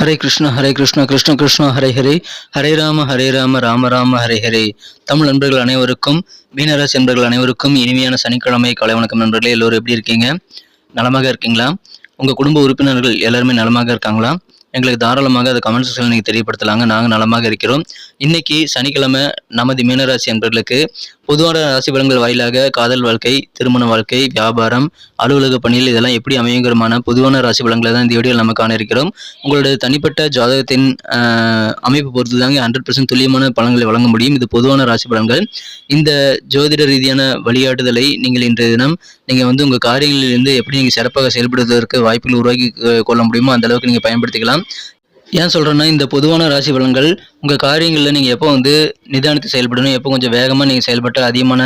ஹரே கிருஷ்ண ஹரே கிருஷ்ண கிருஷ்ண கிருஷ்ண ஹரே ஹரே. ஹரே ராம ஹரே ராம ராம ராம ஹரே ஹரே. தமிழ் நண்பர்கள் அனைவருக்கும் மீனராசி நண்பர்கள் அனைவருக்கும் இனிமையான சனிக்கிழமை காலை வணக்கம் நண்பர்களே. எல்லோரும் எப்படி இருக்கீங்க? நலமாக இருக்கீங்களா? உங்கள் குடும்ப உறுப்பினர்கள் எல்லாருமே நலமாக இருக்காங்களா? எங்களுக்கு தாராளமாக அதை கமெண்ட் செக்ஷனில் நீங்கள் தெரியப்படுத்தலாங்க. நாங்கள் நலமாக இருக்கிறோம். இன்னைக்கு சனிக்கிழமை நமது மீனராசி அன்பர்களுக்கு பொதுவான ராசி பலன்கள் வாயிலாக காதல் வாழ்க்கை திருமண வாழ்க்கை வியாபாரம் அலுவலக பணியில் இதெல்லாம் எப்படி அமையுங்கிறமான பொதுவான ராசி பலன்களை தான் இந்த வீடியோவில் நம்ம காண இருக்கிறோம். உங்களுடைய தனிப்பட்ட ஜாதகத்தின் அமைப்பு பொறுத்து தாங்க ஹண்ட்ரட் பர்சன்ட் துல்லியமான பலன்களை வழங்க முடியும். இது பொதுவான ராசி பலன்கள். இந்த ஜோதிட ரீதியான வழிகாட்டுதலை நீங்கள் இன்றைய தினம் நீங்கள் வந்து உங்கள் காரியங்களிலிருந்து எப்படி நீங்கள் சிறப்பாக செயல்படுவதற்கு வாய்ப்புகள் உருவாக்கி கொள்ள முடியுமோ அந்த அளவுக்கு நீங்கள் பயன்படுத்திக்கலாம். ஏன் சொல்கிறேன்னா இந்த பொதுவான ராசி பலன்கள் உங்கள் காரியங்களில் நீங்கள் எப்போ வந்து நிதானித்து செயல்படணும் எப்போ கொஞ்சம் வேகமாக நீங்கள் செயல்பட்டு அதிகமான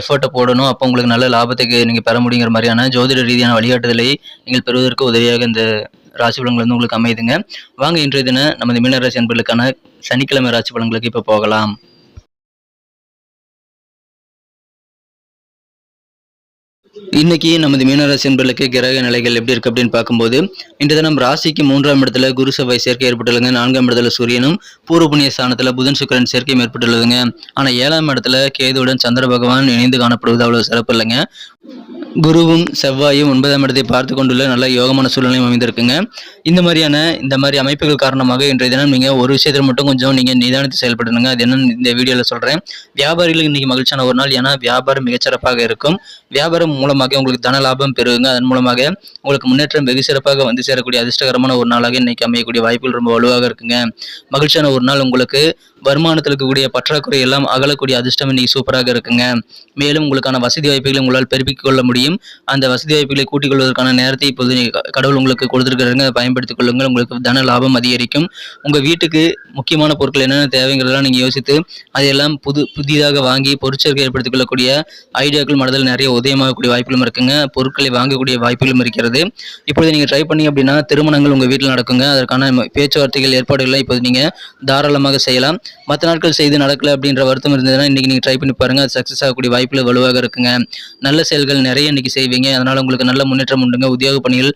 எஃபர்ட்டை போடணும் அப்போ உங்களுக்கு நல்ல லாபத்துக்கு நீங்கள் பெற முடியுங்கிற மாதிரியான ஜோதிட ரீதியான வழிகாட்டுதலை நீங்கள் பெறுவதற்கு உதவியாக இந்த ராசி பலன்கள் வந்து உங்களுக்கு அமையுதுங்க. வாங்க இன்றைய தினம் நமது மீனராசி அன்பர்களுக்கான சனிக்கிழமை ராசி பலன்களுக்கு இப்போ போகலாம். இன்னைக்கு நமது மீனராசி என்பர்களுக்கு கிரக நிலைகள் எப்படி இருக்கு அப்படின்னு பார்க்கும்போது இன்று தினம் ராசிக்கு மூன்றாம் இடத்துல குரு செவ்வாய் சேர்க்கை ஏற்பட்டுள்ளதுங்க. நான்காம் இடத்துல சூரியனும் பூர்வ புண்ணிய ஸ்தானத்துல புதன் சுக்கரன் சேர்க்கையும் ஏற்பட்டுள்ளதுங்க. ஆனா ஏழாம் இடத்துல கேதுவுடன் சந்திர பகவான் இணைந்து காணப்படுவது அவ்வளவு சிறப்பு இல்லைங்க. குருவும் செவ்வாயும் ஒன்பதாம் இடத்தை பார்த்து கொண்டுள்ள நல்ல யோகமான சூழ்நிலையும் அமைந்திருக்குங்க. இந்த மாதிரியான இந்த மாதிரி அமைப்புகள் காரணமாக இன்றைய தினம் நீங்கள் ஒரு விஷயத்தில் மட்டும் கொஞ்சம் நீங்கள் நிதானித்து செயல்படணுங்க. அது என்னன்னு இந்த வீடியோவில் சொல்கிறேன் வியாபாரிகளுக்கு இன்றைக்கி மகிழ்ச்சியான ஒரு நாள். ஏன்னா வியாபாரம் மிகச்சிறப்பாக இருக்கும். வியாபாரம் மூலமாக உங்களுக்கு தன லாபம் பெறுங்க அதன் மூலமாக உங்களுக்கு முன்னேற்றம் வெகு சிறப்பாக வந்து சேரக்கூடிய அதிர்ஷ்டகரமான ஒரு நாளாக இன்றைக்கி அமையக்கூடிய வாய்ப்புகள் ரொம்ப வலுவாக இருக்குங்க. மகிழ்ச்சியான ஒரு நாள் உங்களுக்கு. வருமானத்தில் இருக்கக்கூடிய பற்றாக்குறை எல்லாம் அகலக்கூடிய அதிர்ஷ்டம் இன்னைக்கு சூப்பராக இருக்குங்க. மேலும் உங்களுக்கான வசதி வாய்ப்புகளை உங்களால் பெருப்பிக் கொள்ள முடியும். அந்த வசதி வாய்ப்புகளை கூட்டிக் கொள்வதற்கான நேரத்தை இப்போது கடவுள் உங்களுக்கு கொடுத்துருக்காருங்க அதை பயன்படுத்திக் கொள்ளுங்கள். உங்களுக்கு தன லாபம் அதிகரிக்கும். உங்கள் வீட்டுக்கு முக்கியமான பொருட்கள் என்னென்ன தேவைங்கிறதெல்லாம் நீங்கள் யோசித்து அதையெல்லாம் புது புதிதாக வாங்கி பொருட்சேர்க்கை ஏற்படுத்திக் கொள்ளக்கூடிய ஐடியாக்கள் மனதில் நிறைய உதயமாகக்கூடிய வாய்ப்புகளும் இருக்குங்க. பொருட்களை வாங்கக்கூடிய வாய்ப்புகளும் இருக்கிறது. இப்பொழுது நீங்கள் ட்ரை பண்ணி அப்படின்னா திருமணங்கள் உங்கள் வீட்டில் நடக்குங்க. அதற்கான பேச்சுவார்த்தைகள் ஏற்பாடுகளை இப்போது நீங்கள் தாராளமாக செய்யலாம். மற்ற நாட்கள் செய்து நடக்கலை அப்படின்ற வருத்தம் இருந்ததுன்னா இன்றைக்கி நீங்கள் ட்ரை பண்ணி பாருங்கள் அது சக்ஸஸ் ஆகக்கூடிய வாய்ப்புகள் வலுவாக இருக்குங்க. நல்ல செயல்கள் நிறைய இன்றைக்கி செய்வீங்க. அதனால் உங்களுக்கு நல்ல முன்னேற்றம் உண்டுங்க. உத்தியோக பணிகள்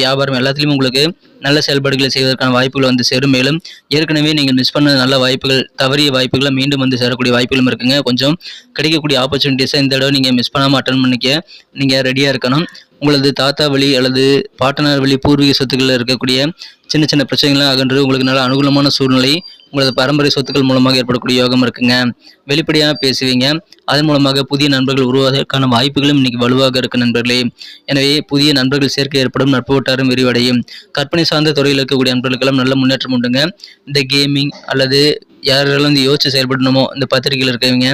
வியாபாரம் எல்லாத்துலேயும் உங்களுக்கு நல்ல செயல்பாடுகளை செய்வதற்கான வாய்ப்புகள் வந்து சேரும். மேலும் ஏற்கனவே நீங்கள் மிஸ் பண்ண நல்ல வாய்ப்புகள் தவறிய வாய்ப்புகளை மீண்டும் வந்து சேரக்கூடிய வாய்ப்புகளும் இருக்குங்க. கொஞ்சம் கிடைக்கக்கூடிய ஆப்பர்ச்சுனிட்டிஸை இந்த தடவை நீங்கள் மிஸ் பண்ணாமல் அட்டன் பண்ணிக்க நீங்கள் ரெடியாக இருக்கணும். உங்களது தாத்தா வழி அல்லது பாட்டனார் வழி பூர்வீக சொத்துக்களில் இருக்கக்கூடிய சின்ன சின்ன பிரச்சனைகள்லாம் அகன்று உங்களுக்கு நல்ல அனுகூலமான சூழ்நிலை உங்களது பரம்பரை சொத்துக்கள் மூலமாக ஏற்படக்கூடிய யோகம் இருக்குங்க. வெளிப்படையாக பேசுவீங்க. அதன் மூலமாக புதிய நண்பர்கள் உருவாவதற்கான வாய்ப்புகளும் இன்னைக்கு வலுவாக இருக்கு நண்பர்களே. எனவே புதிய நண்பர்கள் சேர்க்கை ஏற்படும் நட்பு வட்டாரம் விரிவடையும். கற்பனை சார்ந்த துறையில் இருக்கக்கூடிய நண்பர்களுக்கெல்லாம் நல்ல முன்னேற்றம் உண்டுங்க. இந்த கேமிங் அல்லது யாரெல்லாம் வந்து யோசிச்சு செயல்படணுமோ இந்த பத்திரிகையில் இருக்கவங்க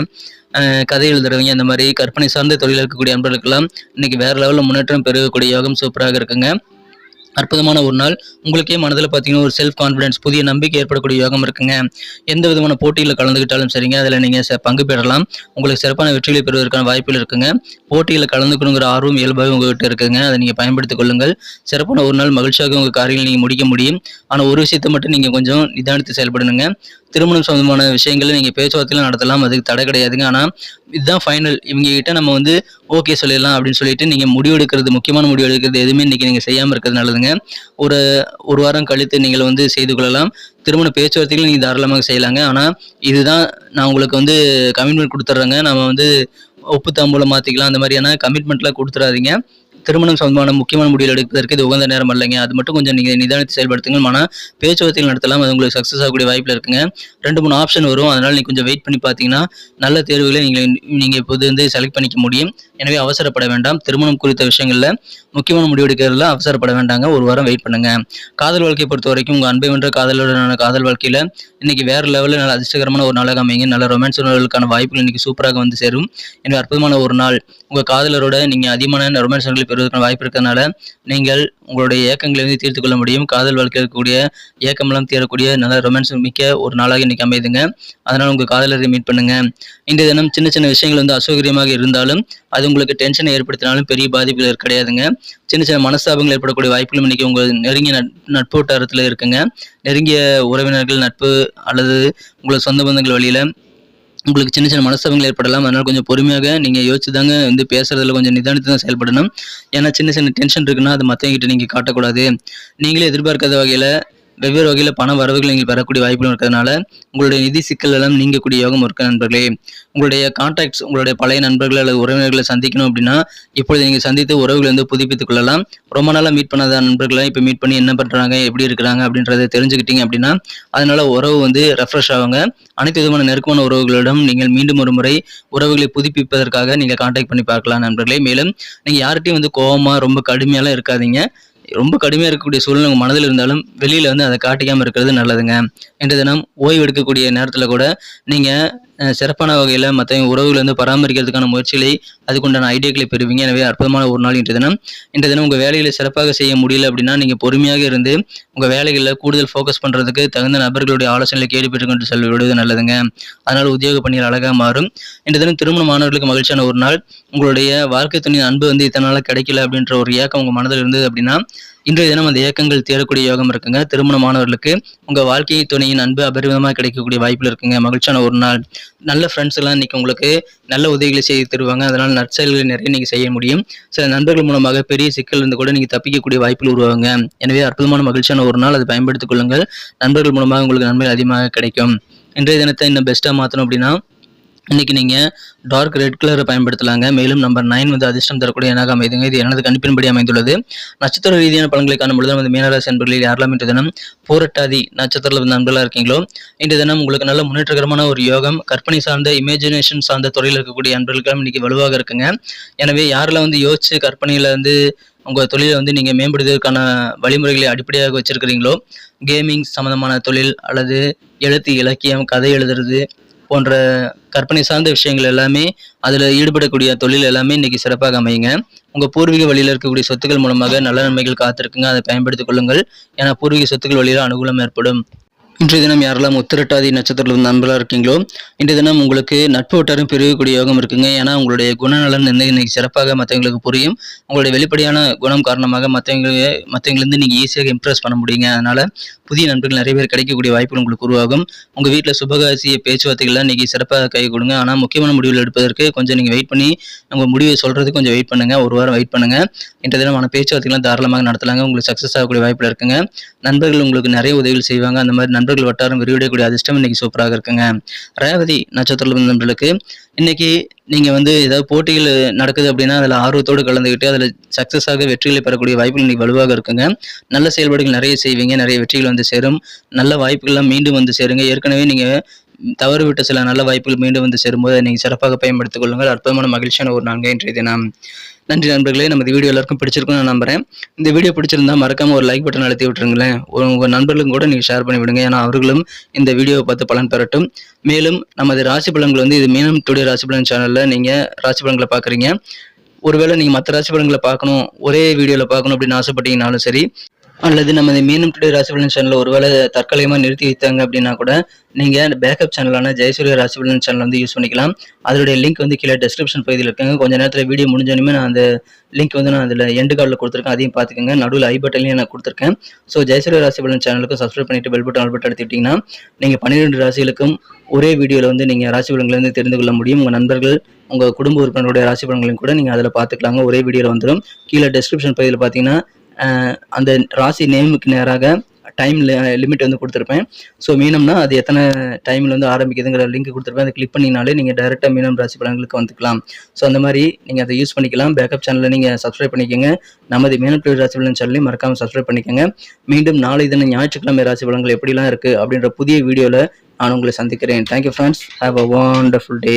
கதை எழுதுறவங்க அந்த மாதிரி கற்பனை சார்ந்த தொழில் இருக்கக்கூடிய நண்பர்களுக்கெல்லாம் இன்னைக்கு வேற லெவலில் முன்னேற்றம் பெருகக்கூடிய யோகம் சூப்பராக இருக்குங்க. அற்புதமான ஒரு நாள். உங்களுக்கே மனதில் பார்த்தீங்கன்னா ஒரு செல்ஃப் கான்ஃபிடன்ஸ் புதிய நம்பிக்கை ஏற்படக்கூடிய யோகம் இருக்குங்க. எந்த விதமான போட்டியில் கலந்துக்கிட்டாலும் சரிங்க. அதில் நீங்கள் பங்கு பெறலாம். உங்களுக்கு சிறப்பான வெற்றிகளை பெறுவதற்கான வாய்ப்புகள் இருக்குங்க. போட்டியில் கலந்துக்கணுங்கிற ஆர்வம் இயல்பாகவே உங்கள்கிட்ட இருக்குங்க. அதை நீங்கள் பயன்படுத்திக் கொள்ளுங்கள். சிறப்பான ஒரு நாள். மகிழ்ச்சியாக உங்கள் காரியங்களை நீங்கள் முடிக்க முடியும். ஆனால் ஒரு விஷயத்தை மட்டும் நீங்கள் கொஞ்சம் நிதானித்து செயல்படணுங்க. திருமணம் சம்பந்தமான விஷயங்களை நீங்கள் பேச்சுவார்த்தையில் நடத்தலாம். அதுக்கு தடை கிடையாதுங்க. ஆனால் இதுதான் ஃபைனல் இவங்க கிட்ட நம்ம வந்து ஓகே சொல்லிடலாம். அப்படின்னு சொல்லிட்டு நீங்கள் முடிவு எடுக்கிறது முக்கியமான முடிவு எடுக்கிறது எதுவுமே இன்றைக்கி நீங்கள் செய்யாமல் இருக்கிறது நல்லதுங்க ஒரு ஒரு வாரம் கழித்து நீங்கள் வந்து செய்து கொள்ளலாம். திருமண பேச்சுவார்த்தைகள் நீங்கள் தாராளமாக செய்யலாங்க. ஆனால் இதுதான் நான் உங்களுக்கு வந்து கமிட்மெண்ட் கொடுத்துட்றேங்க நம்ம வந்து ஒப்பு தாம்பூலம் மாற்றிக்கலாம் அந்த மாதிரியான கமிட்மெண்ட்லாம் கொடுத்துடாதீங்க திருமணம் சம்பந்தமான முக்கியமான முடிவுகள் எடுப்பதற்கு இது உகந்த நேரம் இல்லைங்க அது மட்டும் கொஞ்சம் நீங்கள் நிதானித்து செயல்படுத்துங்க ஆனால் பேச்சுவார்த்தைகள் நடத்தலாம். அது உங்களுக்கு சக்ஸஸ் ஆகக்கூடிய வாய்ப்பில் இருக்குங்க. ரெண்டு மூணு ஆப்ஷன் வரும். அதனால் நீங்கள் கொஞ்சம் வெயிட் பண்ணி பார்த்தீங்கன்னா நல்ல தேர்வுகளை நீங்கள் நீங்கள் இப்போது வந்து செலக்ட் பண்ணிக்க முடியும். எனவே அவசரப்பட வேண்டாம். திருமணம் குறித்த விஷயங்களில் முக்கியமான முடிவு எடுக்கிறதுல அவசரப்பட வேண்டாங்க. ஒரு வாரம் வெயிட் பண்ணுங்க. காதல் வாழ்க்கையை பொறுத்த வரைக்கும் உங்கள் அன்பை வென்ற காதலுடனான காதல் வாழ்க்கையில் இன்னைக்கு வேறு லெவலில் நல்ல அதிர்ஷ்டகரமான ஒரு நாளாக அமைங்க நல்ல ரொமான்ஸ் உணர்வுகளுக்கான வாய்ப்புகள் இன்னைக்கு சூப்பராக வந்து சேரும். எனவே அற்புதமான ஒரு நாள். உங்கள் காதலரோட நீங்கள் அதிகமான ரொமான்ஸ் பெறுவதற்கான வாய்ப்பு இருக்கிறதுனால நீங்கள் உங்களுடைய ஏக்கங்களை வந்து தீர்த்து கொள்ள முடியும். காதல் வாழ்க்கையில் இருக்கக்கூடிய ஏக்கமெல்லாம் தீரக்கூடிய நல்ல ரொமான்ஸ் மிக்க ஒரு நாளாக இன்னைக்கு அமையுதுங்க அதனால் உங்கள் காதலரை மீட் பண்ணுங்க. இந்த தினம் சின்ன சின்ன விஷயங்கள் வந்து அசௌகரியமாக இருந்தாலும் அது உங்களுக்கு டென்ஷனை ஏற்படுத்தினாலும் பெரிய பாதிப்புகள் கிடையாதுங்க. சின்ன சின்ன மனஸ்தாபங்கள் ஏற்படக்கூடிய வாய்ப்புகளும் இன்னைக்கு உங்கள் நெருங்கிய நட்பு வட்டாரத்தில் இருக்குங்க. நெருங்கிய உறவினர்கள் நட்பு அல்லது உங்களோட சொந்த பந்தங்கள் வழியில் உங்களுக்கு சின்ன சின்ன மனசவங்கள் ஏற்படலாம். அதனால் கொஞ்சம் பொறுமையாக நீங்கள் யோசிச்சு தாங்க வந்து பேசுறதுல கொஞ்சம் நிதானித்து தான் செயல்படணும். ஏன்னா சின்ன சின்ன டென்ஷன் இருக்குன்னா அது மற்றவங்கிட்ட நீங்கள் காட்டக்கூடாது. நீங்களே எதிர்பார்க்காத வகையில் வெவ்வேறு வகையில் பண வரவுகள் நீங்கள் பெறக்கூடிய வாய்ப்புகள் இருக்கிறதுனால உங்களுடைய நிதி சிக்கல் எல்லாம் நீங்கக்கூடிய யோகம் இருக்க நண்பர்களே. உங்களுடைய கான்டாக்ட்ஸ் உங்களுடைய பழைய நண்பர்கள் அல்லது உறவினர்களை சந்திக்கணும் அப்படின்னா இப்பொழுது நீங்கள் சந்தித்து உறவுகளை வந்து புதுப்பித்துக் கொள்ளலாம். ரொம்ப நாளாக மீட் பண்ணாத நண்பர்களை இப்போ மீட் பண்ணி என்ன பண்ணுறாங்க எப்படி இருக்கிறாங்க அப்படின்றத தெரிஞ்சுக்கிட்டீங்க அப்படின்னா அதனால உறவு வந்து ரெஃப்ரெஷ் ஆகுங்க. அனைத்து விதமான நெருக்கமான உறவுகளிடம் நீங்கள் மீண்டும் ஒரு முறை உறவுகளை புதுப்பிப்பதற்காக நீங்கள் கான்டாக்ட் பண்ணி பார்க்கலாம் நண்பர்களே. மேலும் நீங்கள் யார்கிட்டையும் வந்து கோபமாக ரொம்ப கடுமையாலாம் இருக்காதீங்க. ரொம்ப கடுமையாக இருக்கக்கூடிய சூழ்நிலை உங்கள் மனதில் இருந்தாலும் வெளியில் வந்து அதை காட்டிக்காமல் இருக்கிறது நல்லதுங்க. இன்றைய தினம் ஓய்வு எடுக்கக்கூடிய நேரத்தில் கூட நீங்கள் சிறப்பான வகையில் மற்ற உறவுகளை வந்து பராமரிக்கிறதுக்கான முயற்சிகளை அதுக்குண்டான ஐடியாக்களை பெறுவீங்க. எனவே அற்புதமான ஒரு நாள் இன்றைய தினம். இன்றைய தினம் உங்கள் வேலைகளை சிறப்பாக செய்ய முடியல அப்படின்னா நீங்கள் பொறுமையாக இருந்து உங்கள் வேலைகளில் கூடுதல் ஃபோக்கஸ் பண்ணுறதுக்கு தகுந்த நபர்களுடைய ஆலோசனைகளை கேட்டு பெற்றுக்கொண்டு விடுவது நல்லதுங்க. அதனால் உத்தியோக பணிகள் அழகாக மாறும். இன்றைய தினம் திருமண மாணவர்களுக்கு மகிழ்ச்சியான ஒரு நாள். உங்களுடைய வாழ்க்கை துணி அன்பு வந்து இத்தனை நாளாக கிடைக்கல அப்படின்ற ஒரு ஏக்கம் உங்கள் மனதில் இருந்தது அப்படின்னா இன்றைய தினம் அந்த இயக்கங்கள் தேடக்கூடிய யோகம் இருக்குங்க. திருமணமானவர்களுக்கு உங்கள் வாழ்க்கை துணையின் அன்பு அபரிமிதமாக கிடைக்கக்கூடிய வாய்ப்பில் இருக்குங்க. மகிழ்ச்சியான ஒரு நாள். நல்ல ஃப்ரெண்ட்ஸ் எல்லாம் இன்னைக்கு உங்களுக்கு நல்ல உதவிகளை செய்து தருவாங்க. அதனால் நற்செயல்களை நிறைய நீங்கள் செய்ய முடியும். சில நண்பர்கள் மூலமாக பெரிய சிக்கல் இருந்து கூட நீங்கள் தப்பிக்கக்கூடிய வாய்ப்புகள் உருவாங்க எனவே அற்புதமான மகிழ்ச்சியான ஒரு நாள். அதை பயன்படுத்திக் கொள்ளுங்கள். நண்பர்கள் மூலமாக உங்களுக்கு நன்மை அதிகமாக கிடைக்கும். இன்றைய தினத்தை இன்னும் பெஸ்ட்டாக மாற்றணும் அப்படின்னா இன்றைக்கி நீங்கள் டார்க் ரெட் கலரை பயன்படுத்தலாங்க. மேலும் நம்பர் நைன் வந்து அதிர்ஷ்டம் தரக்கூடிய எண்ணாக அமைதுங்க இது எனது கணிப்பின்படி அமைந்துள்ளது. நட்சத்திர ரீதியான பலன்களை காணும் பொழுது நமது மீனராசி அன்பர்களில் யாரெல்லாம் இன்று தினம் போரட்டாதி நட்சத்திரத்தில் நண்பர்களாக இருக்கீங்களோ இன்று தினம் உங்களுக்கு நல்ல முன்னேற்றகரமான ஒரு யோகம் கற்பனை சார்ந்த இமேஜினேஷன் சார்ந்த துறையில் இருக்கக்கூடிய அன்பர்களுக்கெல்லாம் இன்னைக்கு வலுவாக இருக்குங்க. எனவே யாரெல்லாம் வந்து யோசிச்சு கற்பனையில் வந்து உங்கள் தொழிலை வந்து நீங்கள் மேம்படுத்துவதற்கான வழிமுறைகளை அடிப்படையாக வச்சுருக்கிறீங்களோ கேமிங் சம்மந்தமான தொழில் அல்லது எழுத்து இலக்கியம் கதை எழுதுறது போன்ற கற்பனை சார்ந்த விஷயங்கள் எல்லாமே அதில் ஈடுபடக்கூடிய தொழில் எல்லாமே இன்றைக்கி சிறப்பாக அமையுங்க. உங்கள் பூர்வீக வழியில் இருக்கக்கூடிய சொத்துக்கள் மூலமாக நல்ல நன்மைகள் காத்திருக்குங்க. அதை பயன்படுத்திக் கொள்ளுங்கள். ஏன்னா பூர்வீக சொத்துக்கள் வழியில் அனுகூலம் ஏற்படும். இன்றைய தினம் யாரெல்லாம் உத்திரட்டாதி நட்சத்திரத்தில் வந்து நண்பர்களாக இருக்கீங்களோ இன்றைய தினம் உங்களுக்கு நட்பு வட்டாரம் பெருகக்கூடிய யோகம் இருக்குங்க. ஏன்னா உங்களுடைய குணநலன் வந்து இன்னைக்கு சிறப்பாக மற்றவங்களுக்கு புரியும். உங்களுடைய வெளிப்படையான குணம் காரணமாக மற்றவங்களுக்கு மற்றவங்களிருந்து நீங்கள் ஈஸியாக இம்ப்ரெஸ் பண்ண முடியுங்க. அதனால் புதிய நண்பர்கள் நிறைய பேர் கிடைக்கக்கூடிய வாய்ப்புகள் உங்களுக்கு உருவாகும். உங்கள் வீட்டில் சுபகாசிய பேச்சுவார்த்தைகள்லாம் இன்றைக்கி சிறப்பாக கை கொடுங்க. ஆனால் முக்கியமான முடிவுகள் எடுப்பதற்கு கொஞ்சம் நீங்கள் வெயிட் பண்ணி உங்கள் முடிவை சொல்கிறதுக்கு கொஞ்சம் வெயிட் பண்ணுங்கள் ஒரு வாரம் வெயிட் பண்ணுங்கள் இன்றைய தினமான பேச்சுவார்த்தைகள்லாம் தாராளமாக நடத்தலாங்க. உங்களுக்கு சக்ஸஸ் ஆகக்கூடிய வாய்ப்பில் இருக்குங்க. நண்பர்கள் உங்களுக்கு நிறைய உதவிகள் செய்வாங்க. அந்த மாதிரி நண்பர்கள் வட்டாரம் விரிவடையக்கூடிய அதிர்ஷ்டம் இன்னைக்கு சூப்பராக இருக்குங்க. ரேவதி நட்சத்திரம் நண்பர்களுக்கு இன்னைக்கு நீங்கள் வந்து ஏதாவது போட்டிகள் நடக்குது அப்படின்னா அதில் ஆர்வத்தோடு கலந்துக்கிட்டு அதில் சக்ஸஸாக வெற்றிகளை பெறக்கூடிய வாய்ப்புகள் இன்னைக்கு வலுவாக இருக்குங்க. நல்ல செயல்பாடுகள் நிறைய செய்வீங்க நிறைய வெற்றிகள் வந்து சேரும். நல்ல வாய்ப்புகள்லாம் மீண்டும் வந்து சேருங்க. ஏற்கனவே நீங்கள் தவறுவிட்ட சில நல்ல வாய்ப்புகள் மீண்டும் வந்து சேரும்போது அதை நீங்கள் சிறப்பாக பயன்படுத்திக் கொள்ளுங்கள். அற்புதமான மகிழ்ச்சியான ஒரு நான்கு இன்றைய தினம். நன்றி நண்பர்களே. நமது வீடியோ எல்லாருக்கும் பிடிச்சிருக்கும்னு நான் நம்புறேன். இந்த வீடியோ பிடிச்சிருந்தா மறக்காம ஒரு லைக் பட்டன் அழுத்தி விட்டுருங்களேன். உங்கள் நண்பர்களும் கூட நீங்கள் ஷேர் பண்ணி விடுங்க. ஏன்னா அவர்களும் இந்த வீடியோவை பார்த்து பலன் பெறட்டும். மேலும் நமது ராசி பலன்கள் வந்து இது மீனம் டுடே ராசி பலன் சேனலில் நீங்கள் ராசி பலன்களை பார்க்குறீங்க. ஒருவேளை நீங்கள் மற்ற ராசி பலன்களை பார்க்கணும் ஒரே வீடியோவில் பார்க்கணும் அப்படின்னு ஆசைப்பட்டீங்கனாலும் சரி அல்லது நம்ம இந்த மீனம் டுடே ராசிபலன் சேனல் ஒருவேளை தற்காலிகமாக நிறுத்தி வைத்தாங்க அப்படின்னா கூட நீங்கள் பேக்கப் சேனலான ஜெயசூரிய ராசிபலன் சேனல் வந்து யூஸ் பண்ணிக்கலாம். அதோடைய லிங்க் வந்து கீழே டெஸ்கிரிப்ஷன் பகுதியில் இருக்காங்க. கொஞ்ச நேரத்தில் வீடியோ முடிஞ்சோடனே நான் அந்த லிங்க் வந்து நான் அதில் எண்டு கார்டில் கொடுத்துருக்கேன். அதையும் பார்த்துக்கோங்க. நடுவில் ஐ பட்டன்லையும் நான் கொடுத்துருக்கேன். ஸோ ஜெயசூரிய ராசிபலன் சேனலுக்கு சப்ஸ்கிரைப் பண்ணிட்டு பெல் பட்டன் ஆல் பட்டன் எடுத்துக்கிட்டிங்கன்னா நீங்கள் பன்னிரெண்டு ராசிகளுக்கும் ஒரே வீடியோவில் வந்து நீங்கள் ராசி பலன்களை தெரிந்து கொள்ள முடியும். உங்கள் நண்பர்கள் உங்கள் குடும்ப உறுப்பினருடைய ராசி பலன்களையும் கூட நீங்கள் அதில் பார்த்துக்கலாங்க. ஒரே வீடியோவில் வந்துடும் கீழே டெஸ்கிரிப்ஷன் பகுதியில் பார்த்தீங்கன்னா அந்த ராசி நேமுக்கு நேராக டைம் லிமிட் வந்து கொடுத்துருப்பேன். ஸோ மீனம்னா அது எத்தனை டைமில் வந்து ஆரம்பிக்குதுங்கிற லிங்க் கொடுத்துருப்பேன். அதை கிளிக் பண்ணினாலே நீங்கள் டேரெக்டாக மீனம் ராசி பலன்களுக்கு வந்துக்கலாம். ஸோ அந்த மாதிரி நீங்கள் அதை யூஸ் பண்ணிக்கலாம். பேக்கப் சேனலில் நீங்கள் சப்ஸ்கிரைப் பண்ணிக்கோங்க. நமது மீனம் டுவெல் ராசி பலன் சேனலையும் மறக்காமல் சப்ஸ்கிரைப் பண்ணிக்கோங்க. மீண்டும் நாளை தினம் ஞாயிற்றுக்கிழமை ராசி பலன்கள் எப்படிலாம் இருக்குது அப்படின்ற புதிய வீடியோவில் நான் உங்களை சந்திக்கிறேன். Thank you friends have a wonderful day